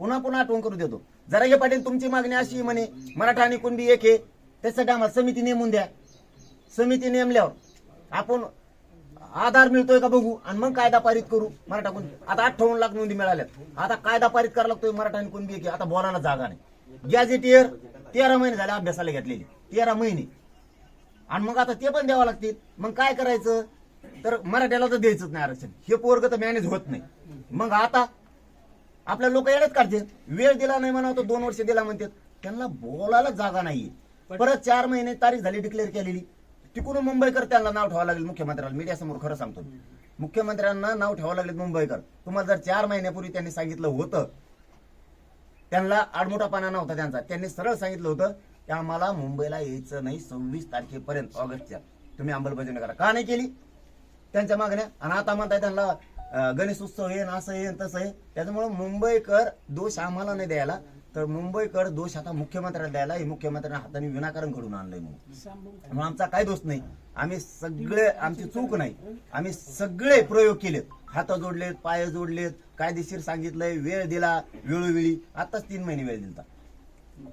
पुन्हा पुन्हा आठवण करू देतो. जरा हे पाटील तुमची मागणी अशी म्हणे मराठा आणि कुणबी एक आहे. त्यासाठी आम्हाला समिती नेमून द्या. समिती नेमल्यावर आपण आधार मिळतोय का बघू आणि मग कायदा पारित करू मराठा कुणबी. आता अठ्ठावन्न लाख नोंदी मिळाल्यात. आता कायदा पारित करायला लागतोय मराठा आणि कुणबी एक आता बोलायला जागा नाही. गॅझेटियर तेरा महिने झाले अभ्यासाला घेतलेले. तेरा महिने. आणि मग आता ते पण द्यावं लागतील. मग काय करायचं? तर मराठ्याला तर द्यायचंच नाही आरक्षण. हे पोरग तर मॅनेज होत नाही. मग आता आपल्या लोक येण्यात काढते वेळ दिला नाही म्हणा तो दोन वर्ष दिला म्हणतात. त्यांना बोलायला जागा नाहीये. परत चार महिने तारीख झाली डिक्लेअर केलेली. तिकडून मुंबईकर त्यांना नाव ठेवावं लागेल मुख्यमंत्र्याला. मीडिया समोर खरं सांगतो. मुख्यमंत्र्यांना नाव ठेवावं लागेल मुंबईकर. तुम्हाला जर चार महिन्यापूर्वी त्यांनी सांगितलं होतं त्यांना आडमोठापणा नव्हता त्यांचा. त्यांनी सरळ सांगितलं होतं की आम्हाला मुंबईला यायचं नाही सव्वीस तारखेपर्यंत ऑगस्टच्या. तुम्ही अंमलबजावणी करा. का नाही केली? त्यांच्या मागण्या. आणि आता म्हणताय त्यांना गणेश उत्सव येईन असं येईन तसं आहे त्याच्यामुळे मुंबईकर दोष आम्हाला नाही द्यायला. तर मुंबईकर दोष आता मुख्यमंत्र्याला द्यायला. हे मुख्यमंत्र्यांना हाताने विनाकारण घडून आणलंय म्हणून. म्हणून आमचा काय दोष नाही. आम्ही सगळे आमची चूक नाही. आम्ही सगळे प्रयोग केलेत. हात जोडलेत पाय जोडलेत कायदेशीर सांगितलंय वेळ दिला वेळोवेळी. आताच तीन महिने वेळ दिलता.